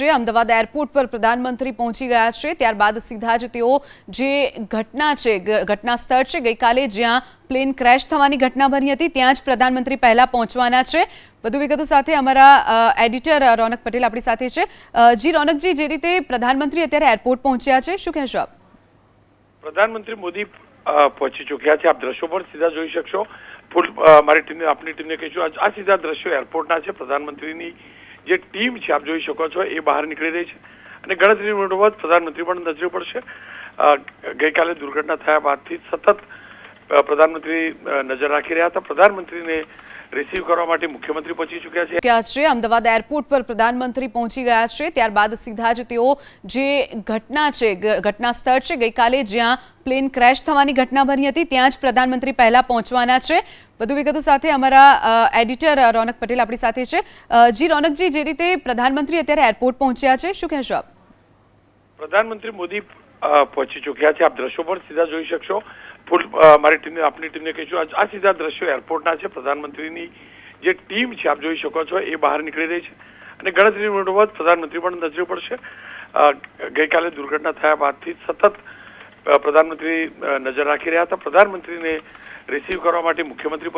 છે અમદાવાદ એરપોર્ટ પર પ્રધાનમંત્રી પહોંચી ગયા છે. ત્યારબાદ સીધા જ તેઓ જે ઘટના છે ઘટના સ્થળ છે, ગઈકાલે જ્યાં પ્લેન ક્રેશ થવાની ઘટના બની હતી, ત્યાં જ પ્રધાનમંત્રી પહેલા પહોંચવાના છે. વધુ વિગતો સાથે અમારા એડિટર રોનક પટેલ આપણી સાથે છે. જી રોનકજી, જે રીતે પ્રધાનમંત્રી અત્યારે એરપોર્ટ પહોંચ્યા છે, શું કહેશો આપ? પ્રધાનમંત્રી મોદી પહોંચી ચૂક્યા છે. આપ દ્રશ્યો પણ સીધા જોઈ શકશો. ફૂલ મારી ટીમને, આપની ટીમને કહીશું. આ- સીધા દ્રશ્યો એરપોર્ટના છે. પ્રધાનમંત્રીની જે ટીમ છે, આપ જોઈ શકો છો, એ બહાર નીકળી રહી છે. અને ગણતરી મિનિટો બાદ પ્રધાનમંત્રી પણ નજરે પડશે. ગઈકાલે દુર્ઘટના થયા બાદથી સતત પ્રધાનમંત્રી નજર રાખી રહ્યા હતા. પ્રધાનમંત્રીને રિસીવ કરવા માટે મુખ્યમંત્રી પહોંચી ચૂક્યા છે. અમદાવાદ એરપોર્ટ પર પ્રધાનમંત્રી પહોંચી ગયા છે. ત્યારબાદ સીધા જ તેઓ જે ઘટના છે ઘટના સ્થળ છે ગઈકાલે જ્યાં પ્લેન ક્રેશ થવાની ઘટના બની હતી ત્યાં જ પ્રધાનમંત્રી પહેલા પહોંચવાના છે. વધુ વિગતો સાથે અમારા એડિટર રોનક પટેલ આપણી સાથે છે. જી રોનકજી જે રીતે પ્રધાનમંત્રી અત્યારે એરપોર્ટ પહોંચ્યા છે શું કહેશો આપ? પ્રધાનમંત્રી મોદી પહોંચી ચૂક્યા છે. આપ દ્રશ્યો પણ સીધા જોઈ શકશો. ફૂલ મારી ટીમને આપની ટીમને કહીશું. આ- સીધા દ્રશ્યો એરપોર્ટના છે. પ્રધાનમંત્રીની જે ટીમ છે, આપ જોઈ શકો છો, એ બહાર નીકળી રહી છે. અને ગણતરી મિનિટો બાદ પ્રધાનમંત્રી પણ નજરે પડશે. ગઈકાલે દુર્ઘટના થયા બાદથી સતત પ્રધાનમંત્રી નજર રાખી રહ્યા હતા. પ્રધાનમંત્રીને રિસીવ કરવા માટે મુખ્યમંત્રી